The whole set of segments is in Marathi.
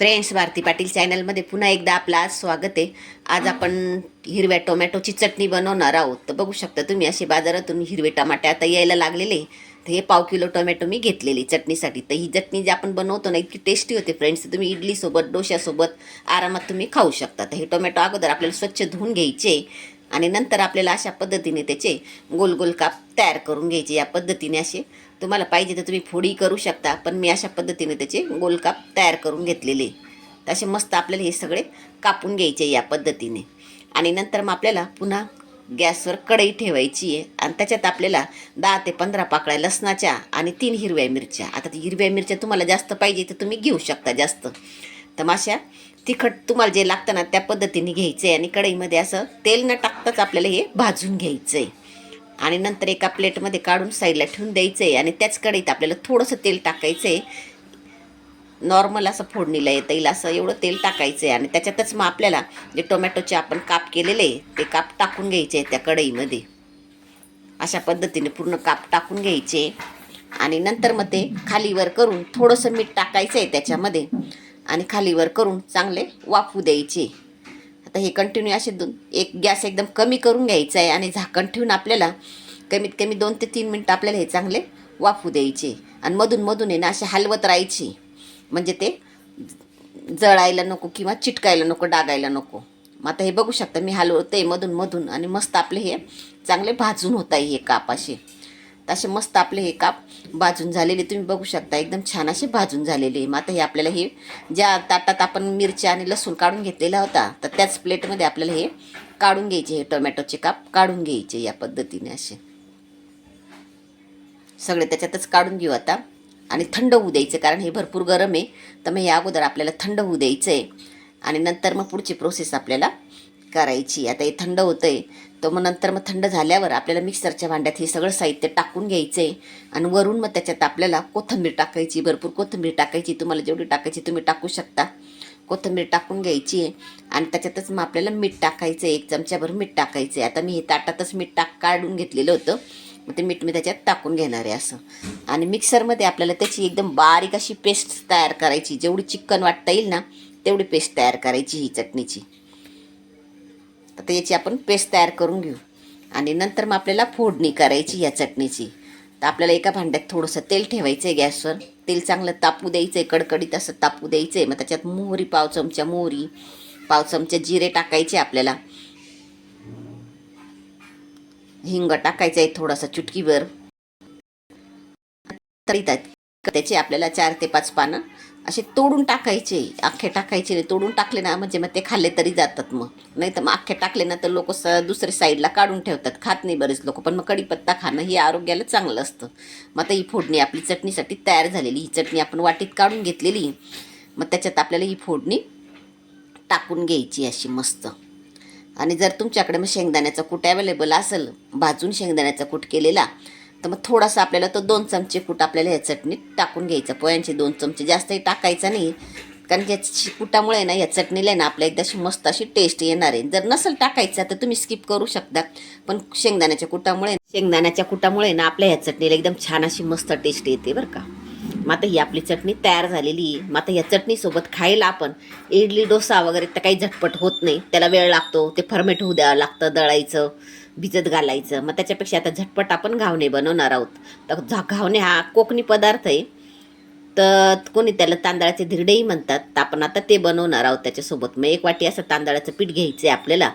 फ्रेंड्स भारती पाटील चॅनलमध्ये पुन्हा एकदा आपलं आज स्वागत आहे. आज आपण हिरव्या टोमॅटोची चटणी बनवणार आहोत. तर बघू शकता तुम्ही असे बाजारातून हिरवे टमाटे आता यायला लागलेले तर हे पाव किलो टोमॅटो मी घेतलेली चटणीसाठी. तर ही चटणी जी आपण बनवतो ना इतकी टेस्टी होते फ्रेंड्स तुम्ही इडलीसोबत डोश्यासोबत आरामात तुम्ही खाऊ शकता. तर हे टोमॅटो अगोदर आपल्याला स्वच्छ धुवून घ्यायचे आणि नंतर आपल्याला अशा पद्धतीने त्याचे गोल गोल काप तयार करून घ्यायचे या पद्धतीने असे तुम्हाला पाहिजे तर तुम्ही फोडी करू शकता पण मी अशा पद्धतीने त्याचे गोल काप तयार करून घेतलेले असे मस्त आपल्याला हे सगळे कापून घ्यायचे या पद्धतीने. आणि नंतर मग आपल्याला पुन्हा गॅसवर कढई ठेवायची आहे. आणि त्याच्यात आपल्याला दहा ते पंधरा पाकळ्या लसणाच्या आणि तीन हिरव्या मिरच्या. आता ती हिरव्या मिरच्या तुम्हाला जास्त पाहिजे तर तुम्ही घेऊ शकता जास्त. तर माशा अशा तिखट तुम्हाला जे लागतं ना त्या पद्धतीने घ्यायचं आहे आणि कढईमध्ये असं तेल न टाकताच आपल्याला हे भाजून घ्यायचं आहे आणि नंतर एका प्लेटमध्ये काढून साईडला ठेवून द्यायचं आहे आणि त्याच कढईत आपल्याला थोडंसं तेल टाकायचं आहे नॉर्मल असं फोडणीला येतं येईल असं एवढं तेल टाकायचं आहे आणि त्याच्यातच मग आपल्याला जे टोमॅटोचे आपण काप केलेले आहे ते काप टाकून घ्यायचे आहे त्या कढईमध्ये. अशा पद्धतीने पूर्ण काप टाकून घ्यायचे. आणि नंतर मग ते खालीवर करून थोडंसं मीठ टाकायचं आहे त्याच्यामध्ये. आणि खालीवर करून चांगले वाफू द्यायचे. आता हे कंटिन्यू असे दोन एक गॅस एकदम कमी करून घ्यायचा आहे आणि झाकण ठेवून आपल्याला कमीत कमी दोन ते तीन मिनटं आपल्याला हे चांगले वाफू द्यायचे. आणि मधून मधून आहे ना असे हलवत राहायची. म्हणजे ते जळायला नको किंवा चिटकायला नको डागायला नको. मग आता हे बघू शकता मी हलवते मधून मधून आणि मस्त आपले हे चांगले भाजून होत आहे हे कापाशी असे मस्त आपले हे काप भाजून झालेले तुम्ही बघू शकता एकदम छान असे भाजून झालेले मग आता हे आपल्याला हे ज्या ताटात आपण मिरच्या आणि लसूण काढून घेतलेला होता तर त्याच प्लेटमध्ये आपल्याला हे काढून घ्यायचे हे टोमॅटोचे काप काढून घ्यायचे या पद्धतीने असे. सगळे त्याच्यातच काढून घेऊ आता. आणि थंड होऊ द्यायचं कारण हे भरपूर गरम आहे. तर मग हे अगोदर आपल्याला थंड होऊ द्यायचं आहे आणि नंतर मग पुढची प्रोसेस आपल्याला करायची आता हे थंड होतं आहे तर मग नंतर मग थंड झाल्यावर आपल्याला मिक्सरच्या भांड्यात हे सगळं साहित्य टाकून घ्यायचं आहे आणि वरून मग त्याच्यात आपल्याला कोथिंबीर टाकायची भरपूर कोथिंबीर टाकायची. तुम्हाला जेवढी टाकायची तुम्ही टाकू शकता. कोथिंबीर टाकून घ्यायची आहे आणि त्याच्यातच मग आपल्याला मीठ टाकायचं आहे एक चमच्याभर मीठ टाकायचं. आहे आता मी हे ताटातच मीठ टाक काढून घेतलेलं होतं. मग ते मीठ मी त्याच्यात टाकून घेणार आहे असं. आणि मिक्सरमध्ये आपल्याला त्याची एकदम बारीक अशी पेस्ट तयार करायची. जेवढी चिकन वाटता येईल ना तेवढी पेस्ट तयार करायची ही चटणीची. आता याची आपण पेस्ट तयार करून घेऊ. आणि नंतर मग आपल्याला फोडणी करायची या चटणीची. तर आपल्याला एका भांड्यात थोडंसं तेल ठेवायचं आहे गॅसवर. तेल चांगलं तापू द्यायचं आहे कडकडीत असं तापू द्यायचं आहे मग त्याच्यात मोहरी पाव चमचा मोहरी पाव चमचा जिरे टाकायचे आपल्याला. हिंग टाकायचं आहे थोडासा चुटकीभर. तरी त्याचे आपल्याला चार ते पाच पानं असे तोडून टाकायचे अख्खे टाकायचे नाही तोडून टाकले ना म्हणजे मग ते खाल्ले तरी जातात मग. नाही तर मग अख्खे टाकले ना तर लोक स दुसऱ्या साईडला काढून ठेवतात. खात नाही बरेच लोक पण मग कढीपत्ता खाणं हे आरोग्याला चांगलं असतं. मग आता ही फोडणी आपली चटणीसाठी तयार झालेली. ही चटणी आपण वाटीत काढून घेतलेली. मग त्याच्यात आपल्याला ही फोडणी टाकून घ्यायची अशी मस्त. आणि जर तुमच्याकडे मग शेंगदाण्याचा कूट अवेलेबल असेल भाजून शेंगदाण्याचा कूट केलेला तर मग थोडासा आपल्याला तो दोन चमचे कूट आपल्याला ह्या चटणीत टाकून घ्यायचा. पोह्यांचे दोन चमचे जास्तही टाकायचा नाही. कारण याची कुटामुळे ना या चटणीला ना आपल्या एकदा अशी मस्त अशी टेस्ट येणार आहे. जर नसेल टाकायचा तर तुम्ही स्किप करू शकता. पण शेंगदाण्याच्या कुटामुळे शेंगदाण्याच्या कुटामुळे ना आपल्या ह्या चटणीला एकदम छान अशी मस्त टेस्ट येते बरं का. मग आता ही आपली चटणी तयार झालेली आहे. मग आता या चटणीसोबत खायला आपण इडली डोसा वगैरे तर काही झटपट होत नाही. त्याला वेळ लागतो ते फर्मेट होऊ द्यावं लागतं दळायचं. भिजत घालायचं. मग त्याच्यापेक्षा आता झटपट आपण घावणे बनवणार आहोत. तर झा घावणे हा कोकणी पदार्थ आहे. तर कोणी त्याला तांदळाचे धिरडेही म्हणतात. तर आपण आता ते बनवणार आहोत त्याच्यासोबत. मग एक वाटी असं तांदळाचं पीठ घ्यायचं आहे आपल्याला.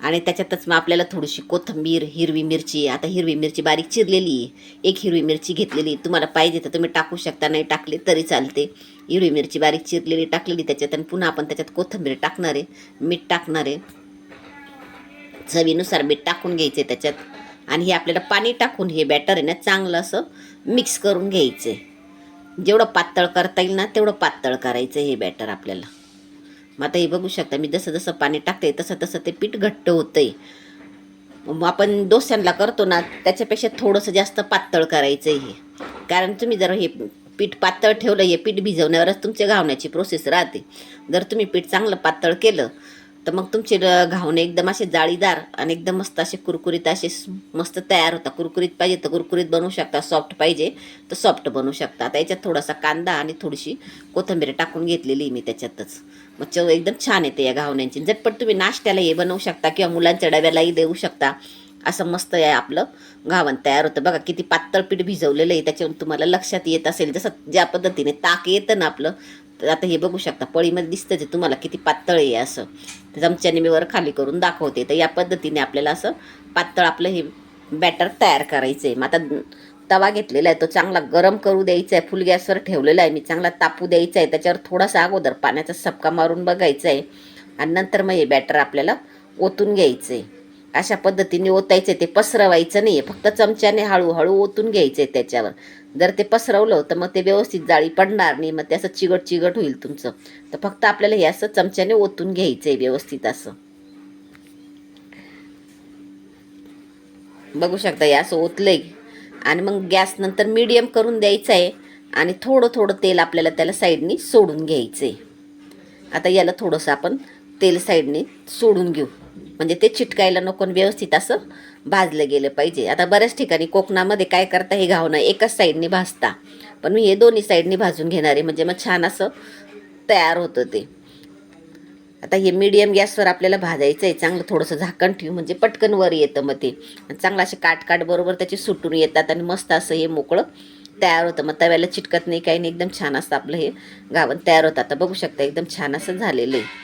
आणि त्याच्यातच मग आपल्याला थोडीशी कोथिंबीर हिरवी मिरची आता हिरवी मिरची बारीक चिरलेली आहे. एक हिरवी मिरची घेतलेली तुम्हाला पाहिजे तर तुम्ही टाकू शकता. नाही टाकली तरी चालते. हिरवी मिरची बारीक चिरलेली टाकलेली त्याच्यात. आणि पुन्हा आपण त्याच्यात कोथिंबीर टाकणार आहे. मीठ टाकणार आहे. चवीनुसार मीठ टाकून घ्यायचे त्याच्यात. आणि हे आपल्याला पाणी टाकून हे बॅटर आहे ना चांगलं असं मिक्स करून घ्यायचं. आहे जेवढं पातळ करता येईल ना तेवढं पातळ करायचं हे बॅटर आपल्याला. मग आता हे बघू शकता मी जसं जसं पाणी टाकते तसं तसं ते पीठ घट्ट होतं आहे मग आपण डोस्यांना करतो ना त्याच्यापेक्षा थोडंसं जास्त पातळ करायचं आहे हे. कारण तुम्ही जर हे पीठ पातळ ठेवलं हे पीठ भिजवण्यावरच तुमच्या घावण्याची प्रोसेस राहते. जर तुम्ही पीठ चांगलं पातळ केलं तर मग तुमचे घावणे एकदम असे जाळीदार आणि एकदम मस्त असे कुरकुरीत असे मस्त तयार होता कुरकुरीत पाहिजे तर कुरकुरीत बनवू शकता. सॉफ्ट पाहिजे तर सॉफ्ट बनवू शकता. आता याच्यात थोडासा कांदा आणि थोडीशी कोथिंबीर टाकून घेतलेली मी त्याच्यातच. मग चव एकदम छान येते या घावण्यांची. झटपट तुम्ही नाश्त्याला हे बनवू शकता किंवा मुलांच्या डब्यालाही देऊ शकता. असं मस्त आहे आपलं घावण तयार होतं. बघा किती पातळ पीठ भिजवलेलं आहे. त्याच्यावरून तुम्हाला लक्षात येत असेल. जसं ज्या पद्धतीने ताक येतं ना आपलं तर आता हे बघू शकता पळीमध्ये दिसतंच आहे तुम्हाला किती पातळ आहे असं. चमच्याने मी वर खाली करून दाखवते. तर या पद्धतीने आपल्याला असं पातळ आपलं हे बॅटर तयार करायचं आहे मग आता तवा घेतलेला आहे तो चांगला गरम करू द्यायचा आहे फुल गॅसवर ठेवलेला आहे मी चांगला तापू द्यायचा आहे त्याच्यावर थोडासा अगोदर पाण्याचा सपका मारून बघायचा आहे आणि नंतर मग हे बॅटर आपल्याला ओतून घ्यायचं आहे अशा पद्धतीने ओतायचं ते पसरवायचं नाही आहे फक्त चमच्याने हळूहळू ओतून घ्यायचं आहे त्याच्यावर. जर ते पसरवलं तर मग ते व्यवस्थित जाळी पडणार नाही मग ते असं चिगट चिगट होईल तुमचं. तर फक्त आपल्याला हे असं चमच्याने ओतून घ्यायचं आहे व्यवस्थित असं. बघू शकता हे असं ओतलंय. आणि मग गॅस नंतर मीडियम करून द्यायचं आहे आणि थोडं थोडं तेल आपल्याला त्याला साईडनी सोडून घ्यायचं आहे आता याला थोडंसं आपण तेल साईडने सोडून घेऊ. म्हणजे ते चिटकायला नको आणि व्यवस्थित असं भाजलं गेलं पाहिजे. आता बऱ्याच ठिकाणी कोकणामध्ये काय करता हे घावणं एकाच साईडने भाजता. पण मी हे दोन्ही साईडने भाजून घेणार. आहे म्हणजे मग छान असं तयार होतं ते. आता हे मीडियम गॅसवर आपल्याला भाजायचं आहे चांगलं थोडंसं झाकण ठेवू. म्हणजे पटकन वर येतं मग ते. चांगलं असे काट काट बरोबर त्याचे सुटून येतात आणि मस्त असं हे मोकळं तयार होतं. मग तव्याला चिटकत नाही काही नाही. एकदम छान असं आपलं हे गावण तयार होतं. आता बघू शकता एकदम छान असं झालेलं आहे.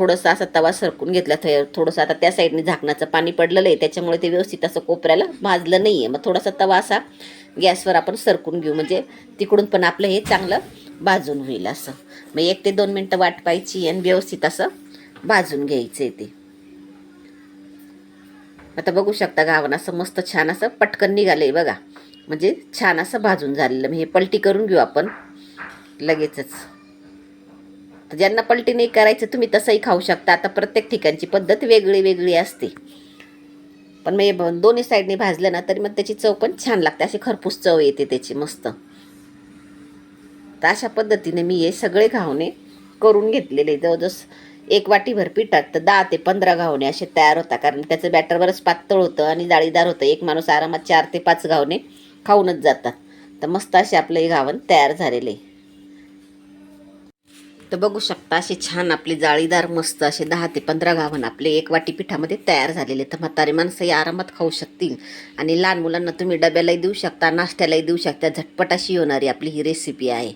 थोडंसं असं तवा सरकून घेतला थ- थोडंसं आता त्या साईडने झाकणाचं पाणी पडलेलं आहे. त्याच्यामुळे ते व्यवस्थित असं कोपऱ्याला भाजलं नाही आहे मग थोडासा तवा असा गॅसवर आपण सरकून घेऊ. म्हणजे तिकडून पण आपलं हे चांगलं भाजून होईल असं. मग एक ते दोन मिनटं वाट पाहायची आणि व्यवस्थित असं भाजून घ्यायचं आहे ते. आता बघू शकता गावानं असं मस्त छान असं पटकन निघालं आहे बघा. म्हणजे छान असं भाजून झालेलं. मग हे पलटी करून घेऊ आपण. लगेचच. तर ज्यांना पलटी नाही करायचं तुम्ही तसंही खाऊ शकता. आता प्रत्येक ठिकाणची पद्धत वेगळी वेगळी असते. पण मग हे दोन्ही साईडने भाजलं ना तरी मग त्याची चव पण छान लागते. अशी खरपूस चव येते त्याची मस्त. तर अशा पद्धतीने मी हे सगळे घावणे करून घेतलेले. जवळजवळ एक वाटीभर पिठात तर दहा ते पंधरा घावणे असे तयार होता. कारण त्याचं बॅटर बरंच पातळ होतं आणि जाळीदार होतं. एक माणूस आरामात चार ते पाच घावणे खाऊनच जातात. तर मस्त असे आपलं हे घावण तयार झालेले. आहे तर बघू शकता असे छान आपले जाळीदार मस्त असे दहा ते पंधरा घावण आपले एक वाटी पिठामध्ये तयार झालेले तर म्हातारे माणसंही आरामात खाऊ शकतील. आणि लहान मुलांना तुम्ही डब्यालाही देऊ शकता नाश्त्यालाही देऊ शकता. झटपट अशी होणारी आपली ही रेसिपी आहे.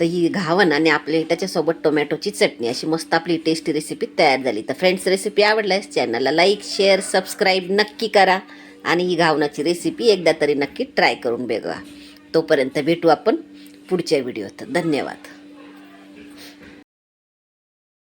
तर ही घावण आणि आपले त्याच्यासोबत टोमॅटोची चटणी अशी मस्त आपली टेस्टी रेसिपी तयार झाली. तर फ्रेंड्स रेसिपी आवडल्यास चॅनलला लाईक शेअर सबस्क्राईब नक्की करा. आणि ही घावणाची रेसिपी एकदा तरी नक्की ट्राय करून बघा. तोपर्यंत भेटू आपण पुढच्या व्हिडिओत धन्यवाद.